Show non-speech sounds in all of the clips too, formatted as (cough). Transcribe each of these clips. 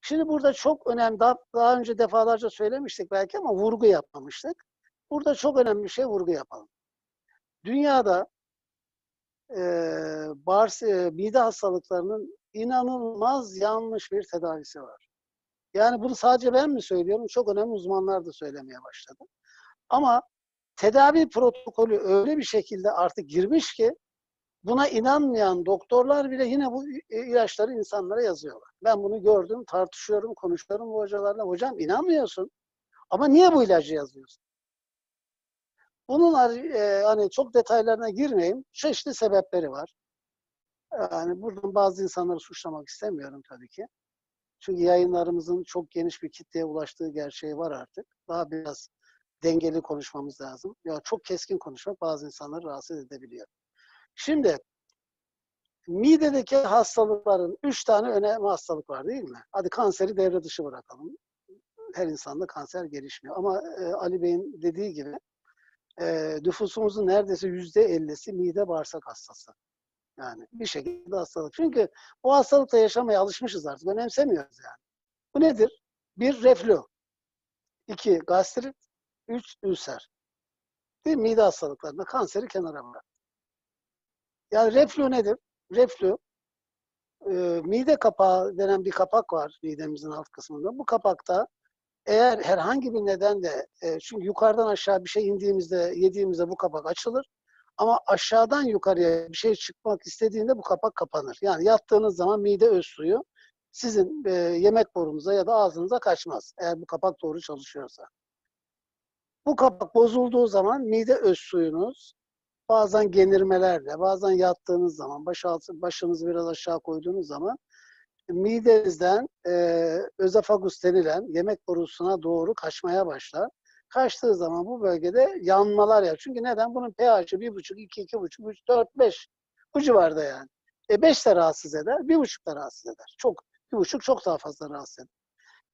Şimdi burada çok önemli, daha, daha önce defalarca söylemiştik belki ama vurgu yapmamıştık. Burada çok önemli bir şey vurgu yapalım. Dünyada e, bağırs e, mide hastalıklarının inanılmaz yanlış bir tedavisi var. Yani bunu sadece ben mi söylüyorum? Çok önemli uzmanlar da söylemeye başladı. Ama tedavi protokolü öyle bir şekilde artık girmiş ki buna inanmayan doktorlar bile yine bu ilaçları insanlara yazıyorlar. Ben bunu gördüm, tartışıyorum, konuşuyorum bu hocalarla. Hocam inanmıyorsun ama niye bu ilacı yazıyorsun? Bunun e, hani çok detaylarına girmeyeyim. Çeşitli sebepleri var. Yani buradan bazı insanları suçlamak istemiyorum tabii ki. Çünkü yayınlarımızın çok geniş bir kitleye ulaştığı gerçeği var artık. Daha biraz dengeli konuşmamız lazım. Ya çok keskin konuşmak bazı insanları rahatsız edebiliyor. Şimdi midedeki hastalıkların üç tane önemli hastalık var değil mi? Hadi kanseri devre dışı bırakalım. Her insanda kanser gelişmiyor. Ama e, Ali Bey'in dediği gibi e, nüfusumuzun neredeyse yüzde ellisi mide bağırsak hastası. Yani bir şekilde hastalık. Çünkü o hastalıkla yaşamaya alışmışız artık. Önemsemiyoruz yani. Bu nedir? Bir reflü. iki gastrit. Üç ülser. Değil mi? Mide hastalıklarında kanseri kenara bırak. Yani reflü nedir? Reflü e, mide kapağı denen bir kapak var midemizin alt kısmında. Bu kapakta eğer herhangi bir nedenle e, çünkü yukarıdan aşağı bir şey indiğimizde yediğimizde bu kapak açılır. Ama aşağıdan yukarıya bir şey çıkmak istediğinde bu kapak kapanır. Yani yattığınız zaman mide öz suyu sizin e, yemek borunuza ya da ağzınıza kaçmaz. Eğer bu kapak doğru çalışıyorsa. Bu kapak bozulduğu zaman mide öz suyunuz bazen genirmelerle, bazen yattığınız zaman, baş altı, başınızı biraz aşağı koyduğunuz zaman midenizden e, özefagus denilen yemek borusuna doğru kaçmaya başlar. Kaçtığı zaman bu bölgede yanmalar ya. Çünkü neden? Bunun pH'i bir buçuk, iki, iki buçuk, üç, dört, beş. Bu civarda yani. E beş de rahatsız eder, bir buçuk da rahatsız eder. Çok, bir buçuk çok daha fazla rahatsız eder.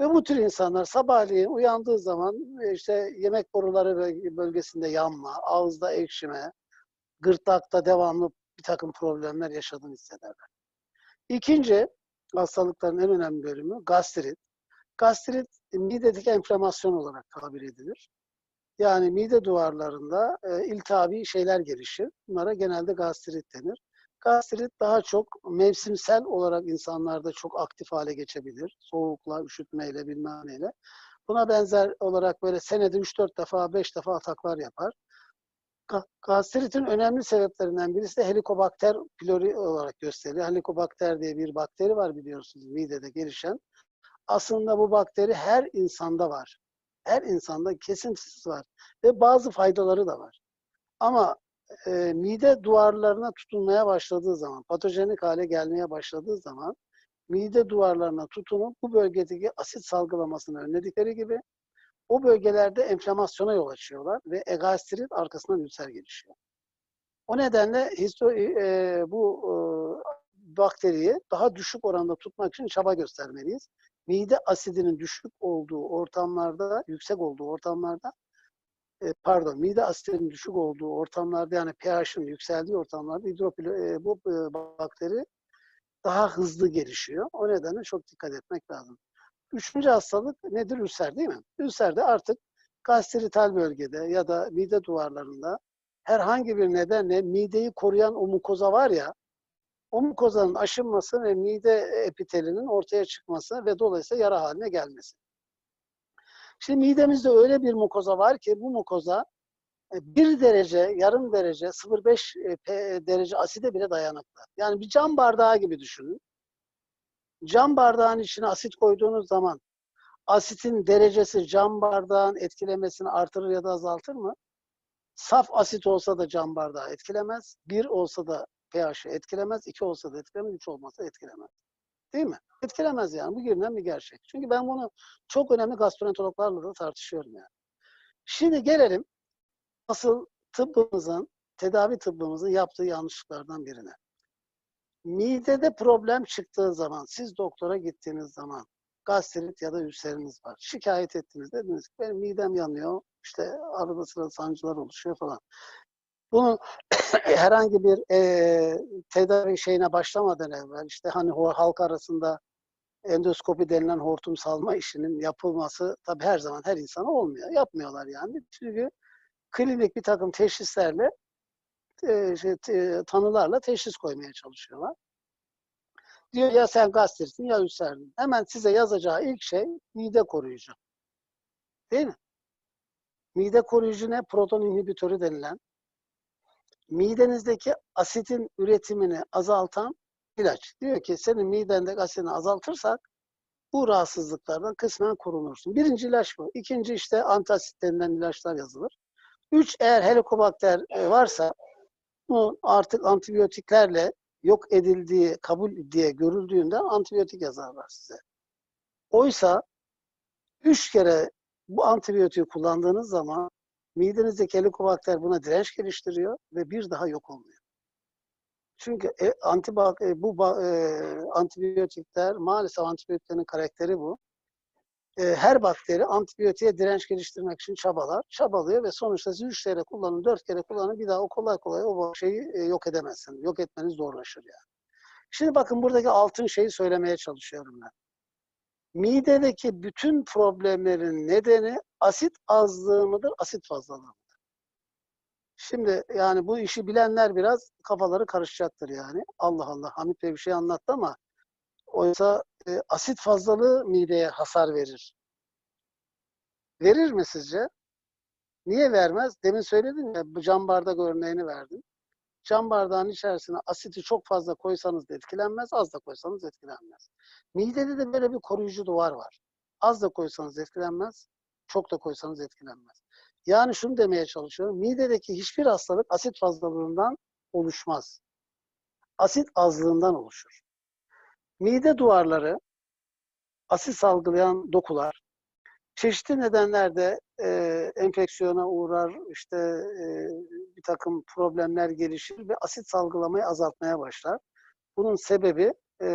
Ve bu tür insanlar sabahleyin uyandığı zaman işte yemek boruları bölgesinde yanma, ağızda ekşime, gırtlakta devamlı bir takım problemler yaşadığını hissederler. İkinci hastalıkların en önemli bölümü gastrit. Gastrit midedeki enflamasyon olarak tabir edilir. Yani mide duvarlarında e, iltihabi şeyler gelişir. Bunlara genelde gastrit denir. Gastrit daha çok mevsimsel olarak insanlarda çok aktif hale geçebilir. Soğukla, üşütmeyle, bilmem neyle. Buna benzer olarak böyle senede 3-4 defa, 5 defa ataklar yapar. Gastritin önemli sebeplerinden birisi de helikobakter pylori olarak gösteriyor. Helikobakter diye bir bakteri var biliyorsunuz midede gelişen. Aslında bu bakteri her insanda var. Her insanda kesintisiz var. Ve bazı faydaları da var. Ama e, mide duvarlarına tutunmaya başladığı zaman, patojenik hale gelmeye başladığı zaman mide duvarlarına tutunup bu bölgedeki asit salgılamasını önledikleri gibi o bölgelerde enflamasyona yol açıyorlar ve egastrit arkasından ülser gelişiyor. O nedenle histo, e, bu e, bakteriyi daha düşük oranda tutmak için çaba göstermeliyiz. Mide asidinin düşük olduğu ortamlarda, yüksek olduğu ortamlarda e, pardon, mide asidinin düşük olduğu ortamlarda yani pH'in yükseldiği ortamlarda hidropilo, e, bu e, bakteri daha hızlı gelişiyor. O nedenle çok dikkat etmek lazım. Üçüncü hastalık nedir? Ülser değil mi? Ülser de artık gastrital bölgede ya da mide duvarlarında herhangi bir nedenle mideyi koruyan o mukoza var ya, o mukozanın aşınması ve mide epitelinin ortaya çıkması ve dolayısıyla yara haline gelmesi. Şimdi midemizde öyle bir mukoza var ki bu mukoza e, bir derece, yarım derece, 0,5 derece aside bile dayanıklı. Yani bir cam bardağı gibi düşünün cam bardağın içine asit koyduğunuz zaman asitin derecesi cam bardağın etkilemesini artırır ya da azaltır mı? Saf asit olsa da cam bardağı etkilemez. Bir olsa da pH'i etkilemez. iki olsa da etkilemez. Üç olmasa etkilemez. Değil mi? Etkilemez yani. Bu görünen bir gerçek. Çünkü ben bunu çok önemli gastroenterologlarla da tartışıyorum yani. Şimdi gelelim asıl tıbbımızın, tedavi tıbbımızın yaptığı yanlışlıklardan birine midede problem çıktığı zaman, siz doktora gittiğiniz zaman gastrit ya da ülseriniz var. Şikayet ettiniz dediniz ki benim midem yanıyor, işte arada sırada sancılar oluşuyor falan. Bunu (coughs) herhangi bir e, tedavi şeyine başlamadan evvel işte hani halk arasında endoskopi denilen hortum salma işinin yapılması tabii her zaman her insana olmuyor. Yapmıyorlar yani. Çünkü klinik bir takım teşhislerle e, te- tanılarla teşhis koymaya çalışıyorlar. Diyor ya sen gastritsin ya ülserdin. Hemen size yazacağı ilk şey mide koruyucu. Değil mi? Mide koruyucu ne? Proton inhibitörü denilen midenizdeki asitin üretimini azaltan ilaç. Diyor ki senin midendeki asitini azaltırsak bu rahatsızlıklardan kısmen korunursun. Birinci ilaç bu. İkinci işte antasit denilen ilaçlar yazılır. Üç eğer helikobakter e, varsa bu artık antibiyotiklerle yok edildiği, kabul diye görüldüğünden antibiyotik yazarlar size. Oysa üç kere bu antibiyotiği kullandığınız zaman midenizdeki helikobakter buna direnç geliştiriyor ve bir daha yok olmuyor. Çünkü e, antibak, e, bu e, antibiyotikler maalesef antibiyotiklerin karakteri bu. E, her bakteri antibiyotiğe direnç geliştirmek için çabalar, çabalıyor ve sonuçta siz üç kere kullanın, dört kere kullanın bir daha o kolay kolay o şeyi e, yok edemezsiniz. Yok etmeniz zorlaşır yani. Şimdi bakın buradaki altın şeyi söylemeye çalışıyorum ben. Midedeki bütün problemlerin nedeni asit azlığı mıdır, asit fazlalığı mıdır? Şimdi yani bu işi bilenler biraz kafaları karışacaktır yani. Allah Allah Hamit Bey bir şey anlattı ama oysa e, asit fazlalığı mideye hasar verir. Verir mi sizce? Niye vermez? Demin söyledim ya bu cam bardak örneğini verdim. Cam bardağın içerisine asiti çok fazla koysanız da etkilenmez, az da koysanız etkilenmez. Midede de böyle bir koruyucu duvar var. Az da koysanız etkilenmez, çok da koysanız etkilenmez. Yani şunu demeye çalışıyorum. Midedeki hiçbir hastalık asit fazlalığından oluşmaz. Asit azlığından oluşur. Mide duvarları, asit salgılayan dokular, çeşitli nedenlerde e, enfeksiyona uğrar, işte e, bir takım problemler gelişir ve asit salgılamayı azaltmaya başlar. Bunun sebebi e,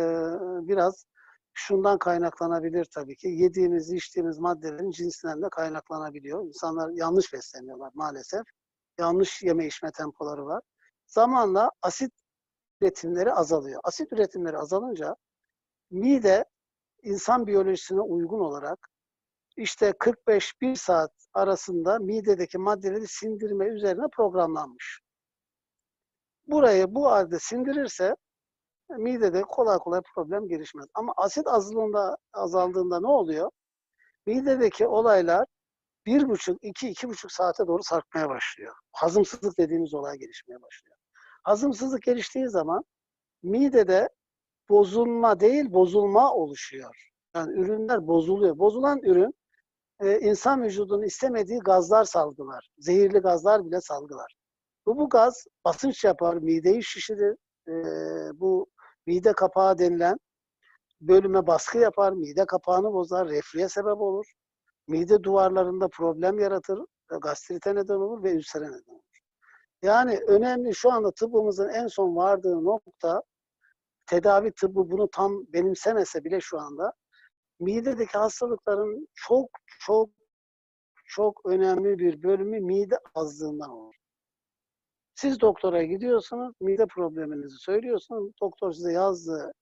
biraz şundan kaynaklanabilir tabii ki. Yediğimiz, içtiğimiz maddelerin cinsinden de kaynaklanabiliyor. İnsanlar yanlış besleniyorlar maalesef. Yanlış yeme içme tempoları var. Zamanla asit üretimleri azalıyor. Asit üretimleri azalınca mide insan biyolojisine uygun olarak işte 45-1 saat arasında midedeki maddeleri sindirme üzerine programlanmış. Burayı bu halde sindirirse midede kolay kolay problem gelişmez. Ama asit azlığında azaldığında ne oluyor? Midedeki olaylar bir buçuk, iki, iki buçuk saate doğru sarkmaya başlıyor. Hazımsızlık dediğimiz olay gelişmeye başlıyor. Hazımsızlık geliştiği zaman midede bozulma değil bozulma oluşuyor. Yani ürünler bozuluyor. Bozulan ürün e, insan vücudunun istemediği gazlar salgılar. Zehirli gazlar bile salgılar. Bu, bu gaz basınç yapar, mideyi şişirir. E, bu mide kapağı denilen bölüme baskı yapar, mide kapağını bozar, reflüye sebep olur. Mide duvarlarında problem yaratır, gastrite neden olur ve ülsere neden olur. Yani önemli şu anda tıbbımızın en son vardığı nokta tedavi tıbbı bunu tam benimsemese bile şu anda midedeki hastalıkların çok çok çok önemli bir bölümü mide azlığından olur. Siz doktora gidiyorsunuz, mide probleminizi söylüyorsunuz. Doktor size yazdığı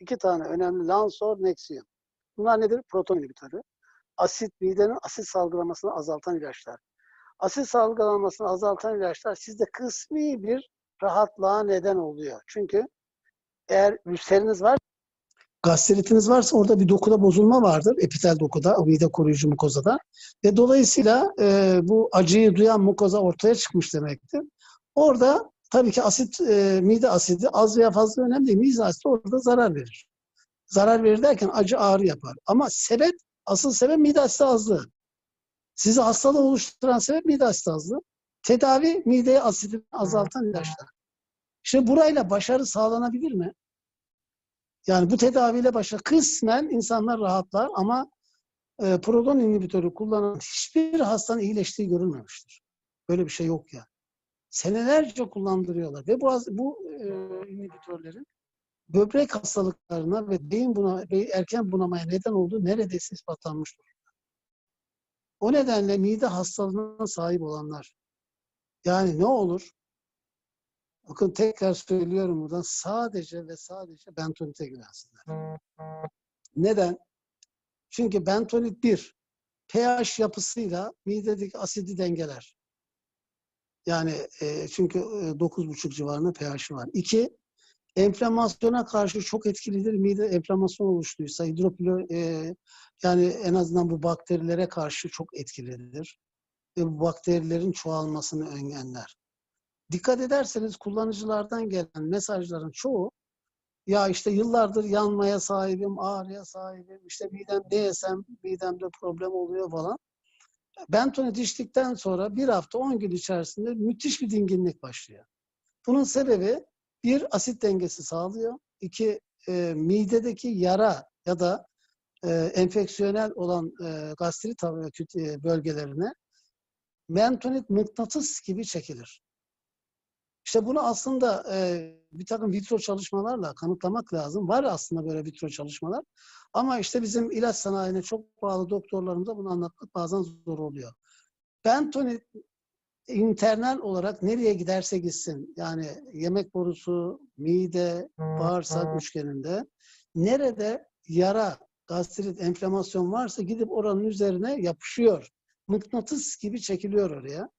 iki tane önemli Lansor, Nexium. Bunlar nedir? Proton inhibitörü. Asit, midenin asit salgılamasını azaltan ilaçlar. Asit salgılamasını azaltan ilaçlar sizde kısmi bir rahatlığa neden oluyor. Çünkü eğer ülseriniz var, gastritiniz varsa orada bir dokuda bozulma vardır. Epitel dokuda, o mide koruyucu mukozada. Ve dolayısıyla e, bu acıyı duyan mukoza ortaya çıkmış demektir. Orada tabii ki asit, e, mide asidi az veya fazla önemli değil. Mide asidi orada zarar verir. Zarar verir derken acı ağrı yapar. Ama sebep, asıl sebep mide asidi azlığı. Sizi hastalığı oluşturan sebep mide asidi azlığı. Tedavi mide asidini azaltan ilaçlar. İşte burayla başarı sağlanabilir mi? Yani bu tedaviyle başa kısmen insanlar rahatlar ama e, proton inhibitörü kullanan hiçbir hastanın iyileştiği görülmemiştir. Böyle bir şey yok yani. Senelerce kullandırıyorlar ve bu, bu e, inhibitörlerin böbrek hastalıklarına ve beyin buna, ve erken bunamaya neden olduğu neredeyse ispatlanmış durumda. O nedenle mide hastalığına sahip olanlar yani ne olur? Bakın tekrar söylüyorum buradan sadece ve sadece bentonite güvensinler. Neden? Çünkü bentonit 1 pH yapısıyla midedeki asidi dengeler. Yani e, çünkü e, 9,5 civarında pH'i var. 2 enflamasyona karşı çok etkilidir. Mide enflamasyon oluştuysa hidropilo e, yani en azından bu bakterilere karşı çok etkilidir. Ve bu bakterilerin çoğalmasını engeller. Dikkat ederseniz kullanıcılardan gelen mesajların çoğu ya işte yıllardır yanmaya sahibim, ağrıya sahibim, işte midem ne midemde problem oluyor falan. Bentonit içtikten sonra bir hafta 10 gün içerisinde müthiş bir dinginlik başlıyor. Bunun sebebi bir asit dengesi sağlıyor. İki e, midedeki yara ya da e, enfeksiyonel olan e, gastrit e, bölgelerine bentonit mıknatıs gibi çekilir. İşte bunu aslında e, bir takım vitro çalışmalarla kanıtlamak lazım. Var aslında böyle vitro çalışmalar. Ama işte bizim ilaç sanayine çok bağlı doktorlarımıza bunu anlatmak bazen zor oluyor. Bentonit internal olarak nereye giderse gitsin yani yemek borusu, mide, bağırsak üçgeninde nerede yara, gastrit, enflamasyon varsa gidip oranın üzerine yapışıyor. Mıknatıs gibi çekiliyor oraya.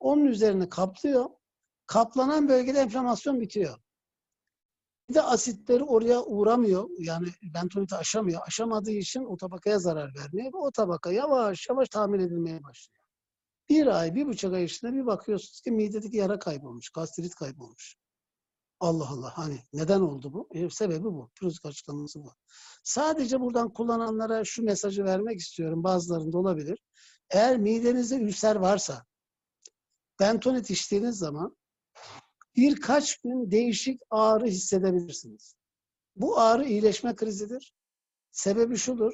Onun üzerine kaplıyor. Kaplanan bölgede enflamasyon bitiyor. Bir de asitleri oraya uğramıyor. Yani bentoniti aşamıyor. Aşamadığı için o tabakaya zarar vermiyor. Ve o tabaka yavaş yavaş tamir edilmeye başlıyor. Bir ay, bir buçuk ay içinde bir bakıyorsunuz ki midedeki yara kaybolmuş, gastrit kaybolmuş. Allah Allah hani neden oldu bu? E, sebebi bu. Pürüzlük açıklaması bu. Sadece buradan kullananlara şu mesajı vermek istiyorum. Bazılarında olabilir. Eğer midenizde ülser varsa bentonit içtiğiniz zaman birkaç gün değişik ağrı hissedebilirsiniz. Bu ağrı iyileşme krizidir. Sebebi şudur.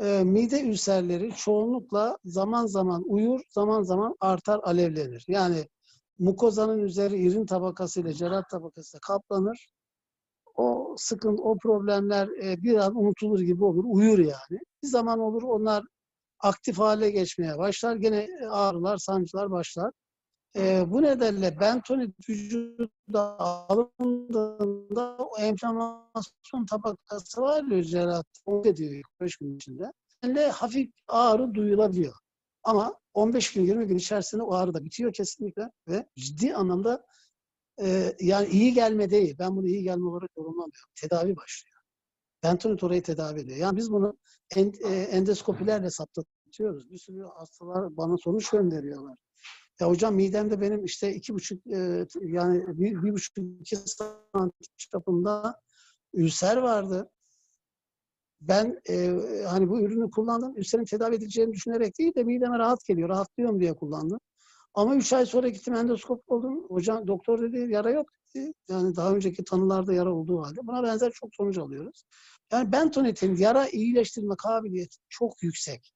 E, mide ülserleri çoğunlukla zaman zaman uyur, zaman zaman artar, alevlenir. Yani mukozanın üzeri irin tabakası ile cerat tabakası kaplanır. O sıkıntı, o problemler e, bir an unutulur gibi olur. Uyur yani. Bir zaman olur onlar aktif hale geçmeye başlar. Gene ağrılar, sancılar başlar. E, bu nedenle bentonit vücuda alındığında o enflamasyon tabakası var ya cerat, o ediyor 5 gün içinde. Yani hafif ağrı duyulabiliyor. Ama 15 gün 20 gün içerisinde o ağrı da bitiyor kesinlikle ve ciddi anlamda e, yani iyi gelme değil. Ben bunu iyi gelme olarak yorumlamıyorum. Tedavi başlıyor. Bentonit orayı tedavi ediyor. Yani biz bunu end, e, endoskopilerle saptatıyoruz. Bir sürü hastalar bana sonuç gönderiyorlar. Ya hocam midemde benim işte iki buçuk e, yani bir, bir buçuk iki santim çapında ülser vardı. Ben e, hani bu ürünü kullandım. Ülserin tedavi edileceğini düşünerek değil de mideme rahat geliyor. Rahatlıyorum diye kullandım. Ama üç ay sonra gittim endoskop oldum. Hocam doktor dedi yara yok dedi. Yani daha önceki tanılarda yara olduğu halde. Buna benzer çok sonuç alıyoruz. Yani bentonitin yara iyileştirme kabiliyeti çok yüksek.